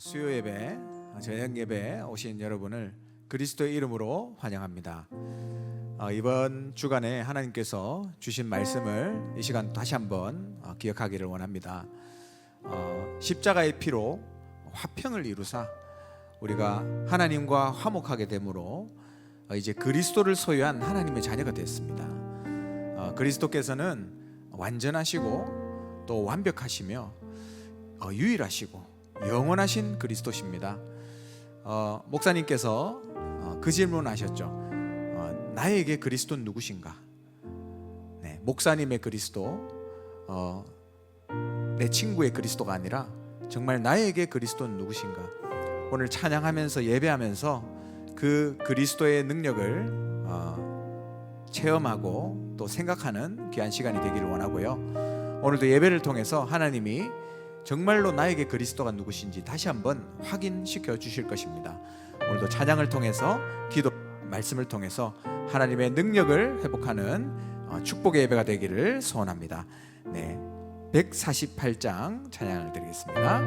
수요 예배, 저녁 예배 오신 여러분을 그리스도의 이름으로 환영합니다. 어, 이번 주간에 하나님께서 주신 말씀을 이 시간 다시 한번 어, 기억하기를 원합니다. 어, 십자가의 피로 화평을 이루사 우리가 하나님과 화목하게 되므로 어, 이제 그리스도를 소유한 하나님의 자녀가 됐습니다. 어, 그리스도께서는 완전하시고 또 완벽하시며 어, 유일하시고 영원하신 그리스도십니다. 어, 목사님께서 어, 그 질문 하셨죠. 어, 나에게 그리스도는 누구신가? 네, 목사님의 그리스도, 어, 내 친구의 그리스도가 아니라 정말 나에게 그리스도는 누구신가? 오늘 찬양하면서 예배하면서 그 그리스도의 능력을 어, 체험하고 또 생각하는 귀한 시간이 되기를 원하고요. 오늘도 예배를 통해서 하나님이 정말로 나에게 그리스도가 누구신지 다시 한번 확인시켜 주실 것입니다. 오늘도 찬양을 통해서 기도 말씀을 통해서 하나님의 능력을 회복하는 어, 축복의 예배가 되기를 소원합니다. 네. 148장 찬양을 드리겠습니다.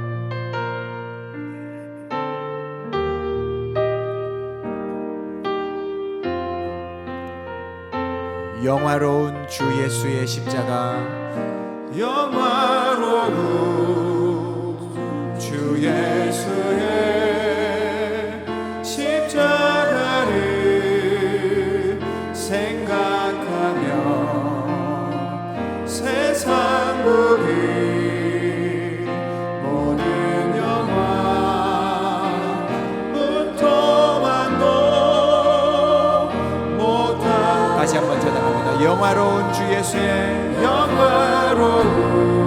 영화로운 주 예수의 십자가 영화로운 다시 한번 찬양합니다. 영화로운 주 예수의 영화로운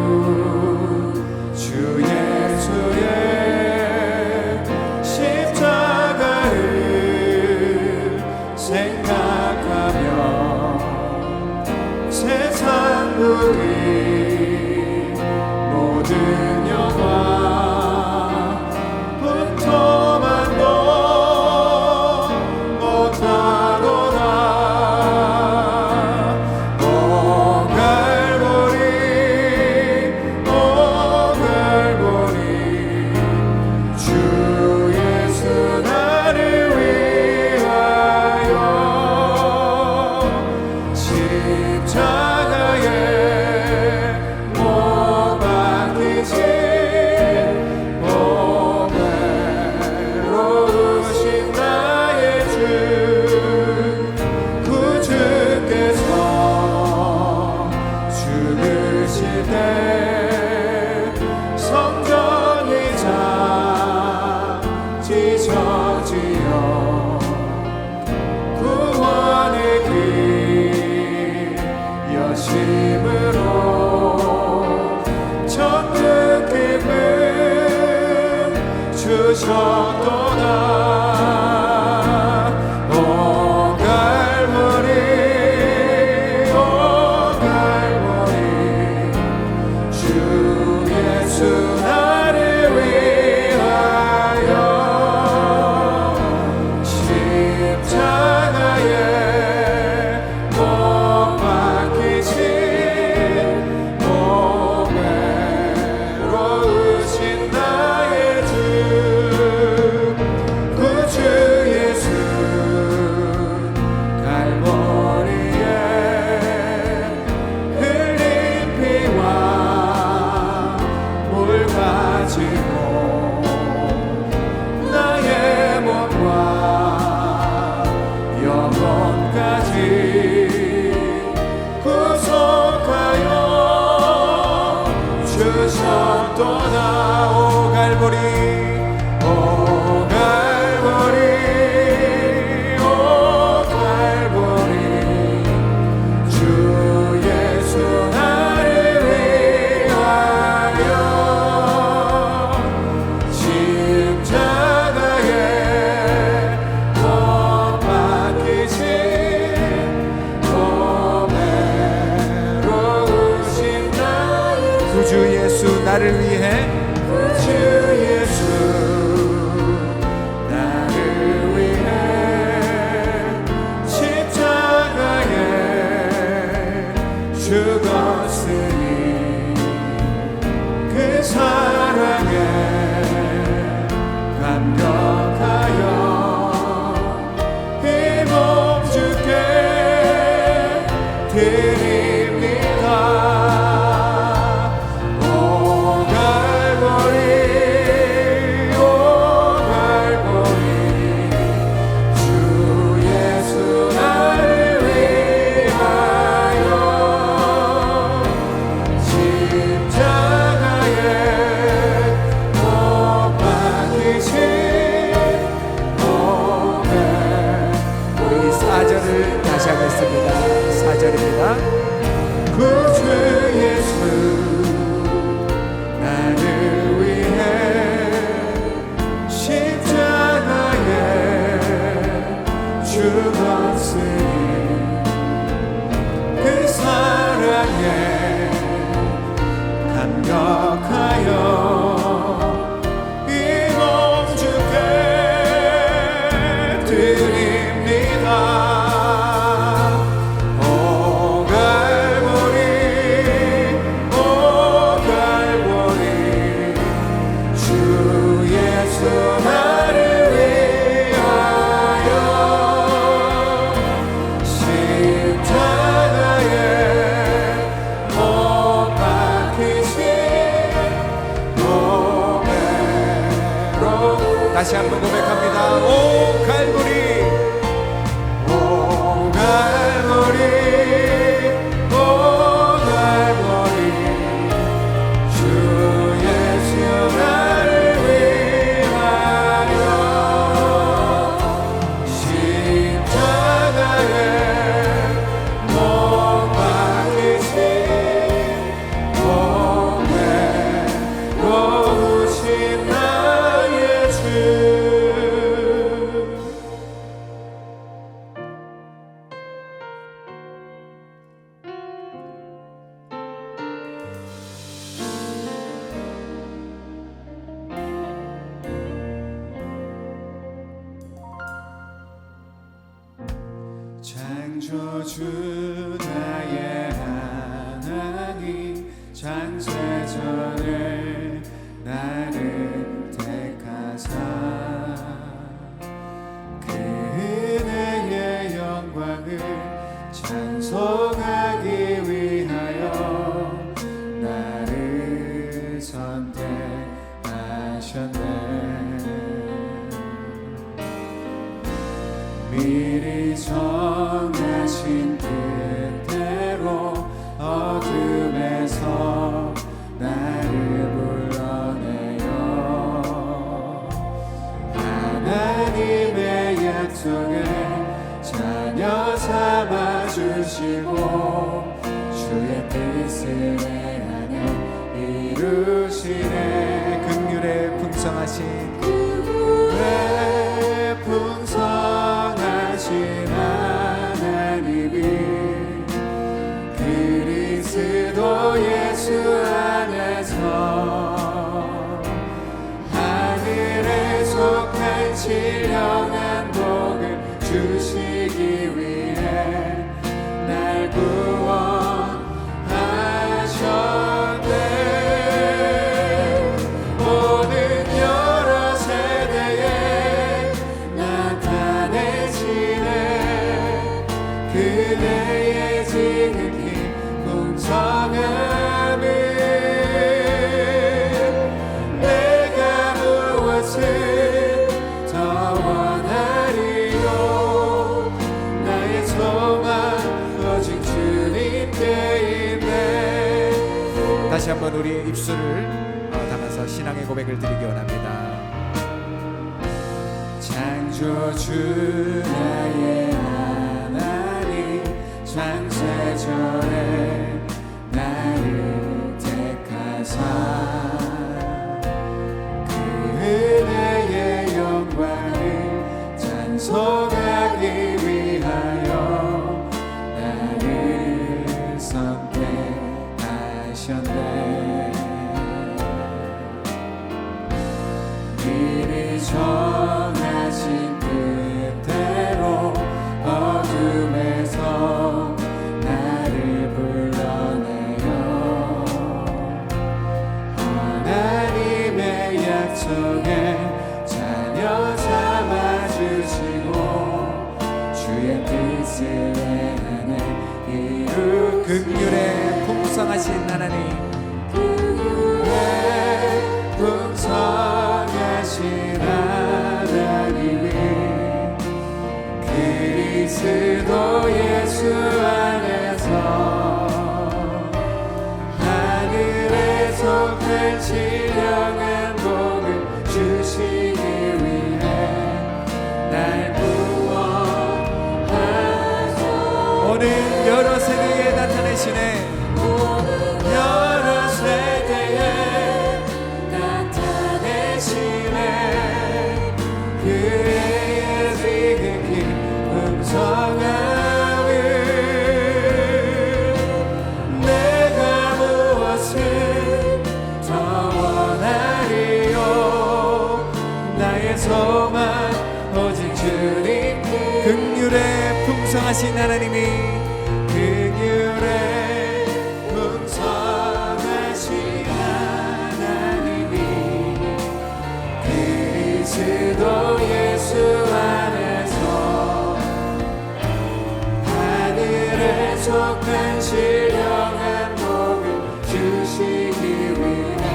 구주 예수 나를 위해. 구주 예수 나를 위해 십자가에 죽었으니 그 사랑 나의 하나님 장세전을 하나님의 약속을 자녀 삼아 주시고 주의 뜻을 내 안에 이루시네. 긍휼에 풍성하신 그분의 계절에 나를 택하사. 그 은혜의 영광을 극률에 풍성하신 하나님. 하나님이 그 극률의 풍성하신 하나님이 그리스도 예수 안에서 하늘에 속한 신령한 복을 주시기 위해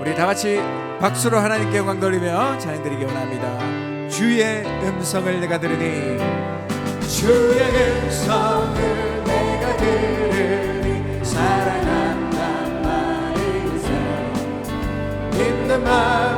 우리 다 같이 박수로 하나님께 영광 돌리며 찬양 드리기 원합니다. 주의 음성을 내가 들으니 주의 음성을 내가 들으니 사랑한단 말이세 믿는 마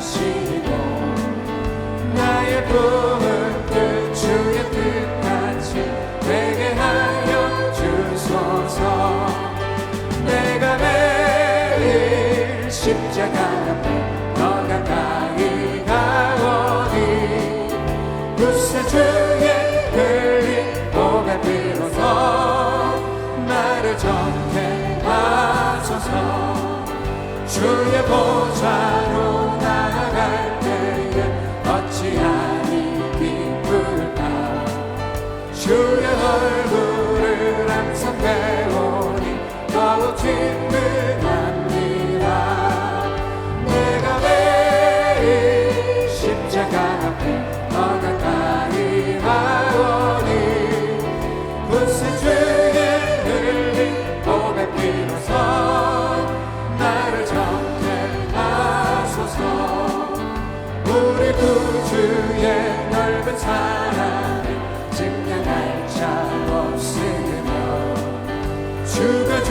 주시고 나의 품 더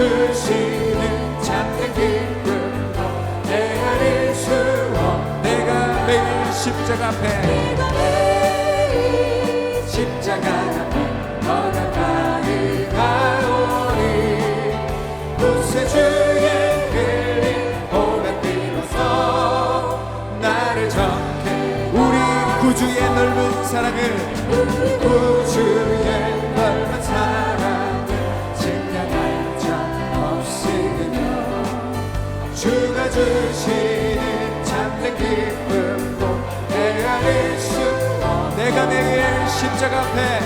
주시는 참된 기쁨도 헤아릴 수 없. 내가 매일 십자가 앞에 내가 십자가 앞에 내가 매일 십자가 앞에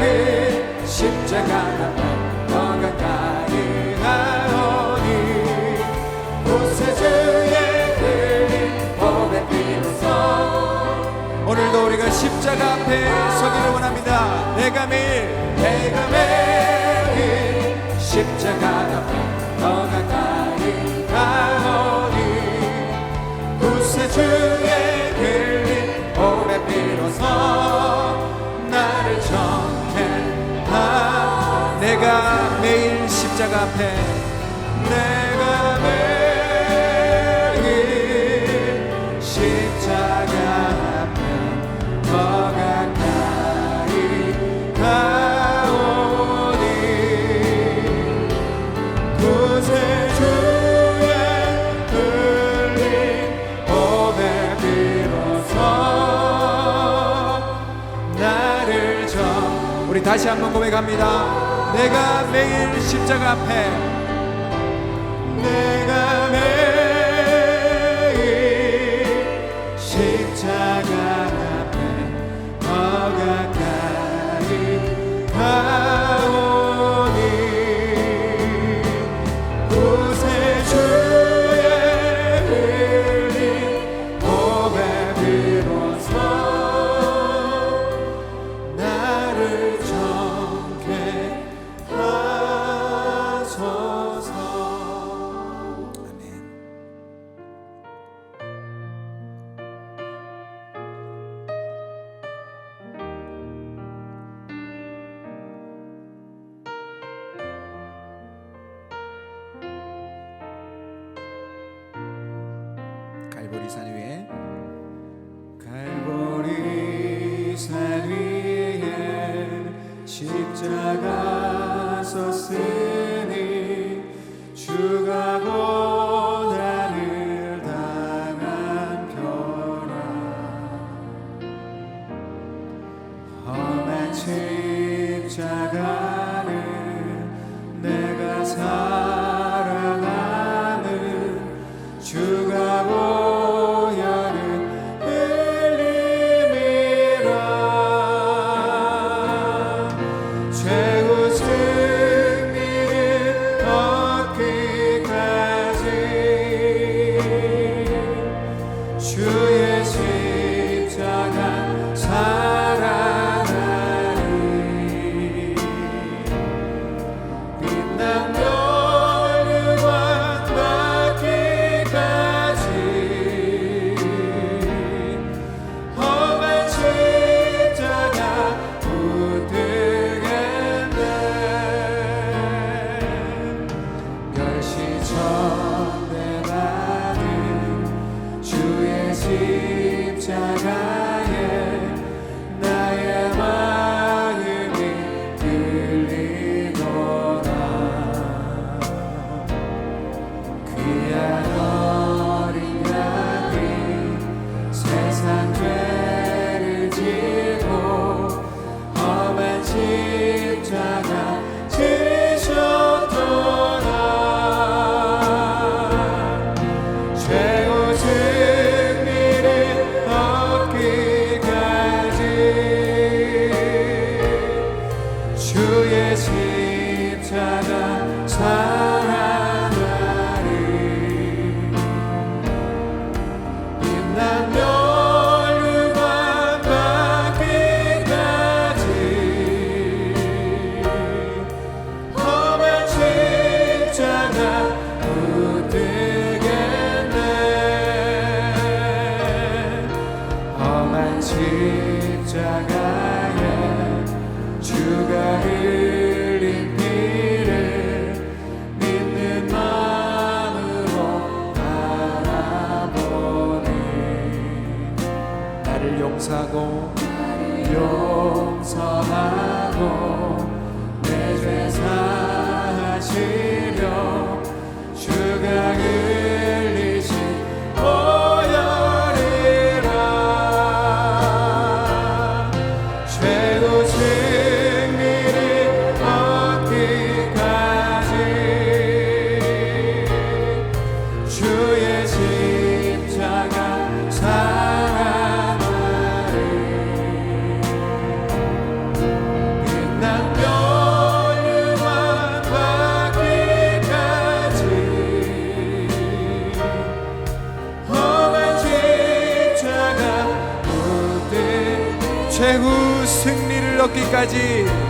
매일 십자가 앞에 더 가까이 가오니 곳에 주의 흘린 몸의 피로써 오늘도 우리가 십자가 앞에 다시 한번 고백합니다. 내가 매일 십자가 앞에 십 십자가에 주가 흘 pode.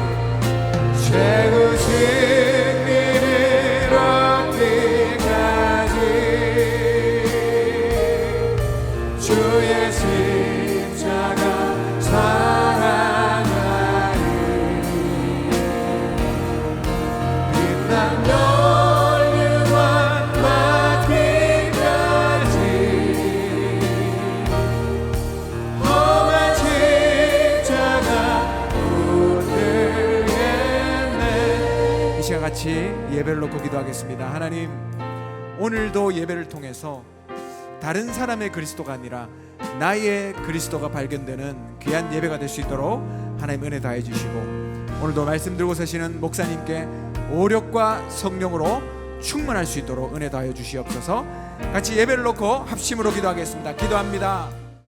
같이 예배를 놓고 기도하겠습니다. 하나님 오늘도 예배를 통해서 다른 사람의 그리스도가 아니라 나의 그리스도가 발견되는 귀한 예배가 될 수 있도록 하나님 은혜 다해 주시고 오늘도 말씀 들고 서시는 목사님께 오력과 성령으로 충만할 수 있도록 은혜 다하여 주시옵소서. 같이 예배를 놓고 합심으로 기도하겠습니다. 기도합니다.